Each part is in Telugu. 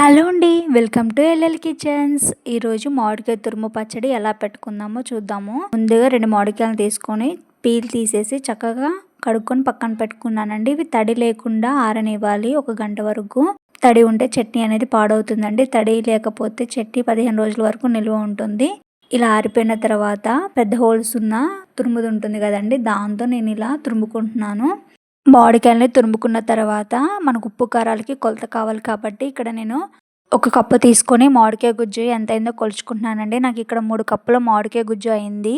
హలో అండి వెల్కమ్ టు ఎల్ఎల్ కిచెన్స్. ఈరోజు మామిడికాయ తురుము పచ్చడి ఎలా పెట్టుకుందామో చూద్దాము. ముందుగా రెండు మామిడికాయలు తీసుకొని పీల్ తీసేసి చక్కగా కడుక్కొని పక్కన పెట్టుకున్నానండి. ఇవి తడి లేకుండా ఆరనివ్వాలి ఒక గంట వరకు. తడి ఉంటే చట్నీ అనేది పాడవుతుందండి. తడి లేకపోతే చట్నీ పదిహేను రోజుల వరకు నిల్వ ఉంటుంది. ఇలా ఆరిపోయిన తర్వాత పెద్ద హోల్స్ ఉన్న తురుముది ఉంటుంది కదండి దాంతో నేను ఇలా తురుముకుంటున్నాను. మామిడికాయలని తురుముకున్న తర్వాత మనకు ఉప్పు కారాలకి కొలత కావాలి కాబట్టి ఇక్కడ నేను ఒక కప్పు తీసుకొని మామిడికాయ గుజ్జు ఎంత అయిందో కొలుచుకుంటున్నానండి. నాకు ఇక్కడ మూడు కప్పుల మామిడికాయ గుజ్జు అయింది.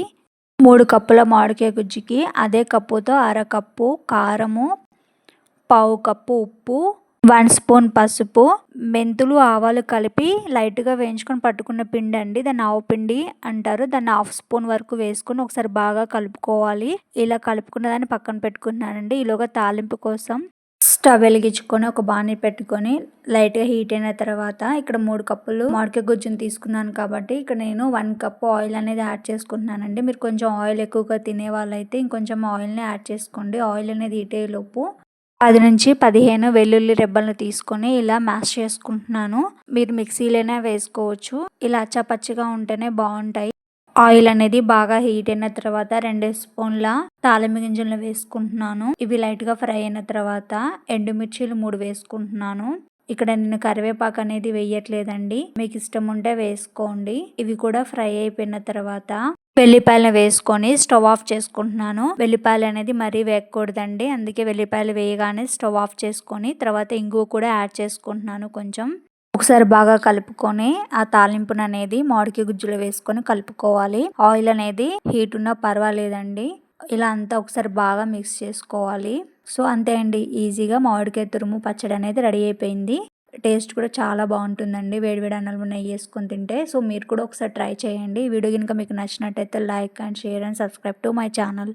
మూడు కప్పుల మామిడికాయ గుజ్జుకి అదే కప్పుతో అరకప్పు కారము పావు కప్పు ఉప్పు వన్ స్పూన్ పసుపు మెంతులు ఆవాలు కలిపి లైట్గా వేయించుకొని పట్టుకున్న పిండి అండి. దాన్ని ఆవు పిండి అంటారు. దాన్ని హాఫ్ స్పూన్ వరకు వేసుకొని ఒకసారి బాగా కలుపుకోవాలి. ఇలా కలుపుకున్న దాన్ని పక్కన పెట్టుకున్నానండి. ఈలోగా తాలింపు కోసం స్టవ్ వెలిగించుకొని ఒక బాణీ పెట్టుకొని లైట్గా హీట్ అయిన తర్వాత ఇక్కడ మూడు కప్పులు మామిడికాయ గుజ్జును తీసుకున్నాను కాబట్టి ఇక్కడ నేను వన్ కప్ ఆయిల్ అనేది యాడ్ చేసుకుంటున్నానండి. మీరు కొంచెం ఆయిల్ ఎక్కువగా తినే వాళ్ళైతే ఇంకొంచెం ఆయిల్ని యాడ్ చేసుకోండి. ఆయిల్ అనేది హీట్ అయ్యేలోపు పది నుంచి పదిహేను వెల్లుల్లి రెబ్బలను తీసుకొని ఇలా మ్యాష్ చేసుకుంటున్నాను. మీరు మిక్సీలోనే వేసుకోవచ్చు. ఇలా అచ్చపచ్చిగా ఉంటేనే బాగుంటాయి. ఆయిల్ అనేది బాగా హీట్ అయిన తర్వాత రెండు స్పూన్ల తాలింపు గింజలను వేసుకుంటున్నాను. ఇవి లైట్గా ఫ్రై అయిన తర్వాత ఎండుమిర్చీలు మూడు వేసుకుంటున్నాను. ఇక్కడ నేను కరివేపాకు అనేది వేయట్లేదండి. మీకు ఇష్టం ఉంటే వేసుకోండి. ఇవి కూడా ఫ్రై అయిపోయిన తర్వాత వెల్లిపాయలు వేసుకొని స్టవ్ ఆఫ్ చేసుకుంటున్నాను. వెల్లిపాయలు అనేది మరీ వేయకూడదండి. అందుకే వెల్లిపాయలు వేయగానే స్టవ్ ఆఫ్ చేసుకొని తర్వాత ఇంగువ కూడా యాడ్ చేసుకుంటున్నాను కొంచెం. ఒకసారి బాగా కలుపుకొని ఆ తాలింపును అనేది మామిడికాయ గుజ్జులో వేసుకొని కలుపుకోవాలి. ఆయిల్ అనేది హీట్ ఉన్నా పర్వాలేదండి. ఇలా అంతా ఒకసారి బాగా మిక్స్ చేసుకోవాలి. సో అంతే అండి. ఈజీగా మామిడికాయ తురుము పచ్చడి అనేది రెడీ అయిపోయింది. టేస్ట్ కూడా చాలా బాగుంటుందండి. వేడివేడి అన్నంలో నెయ్యి వేసుకొని తింటే. సో మీరు కూడా ఒకసారి ట్రై చేయండి. ఈ వీడియో కనుక మీకు నచ్చినట్టయితే like and share and subscribe to my channel.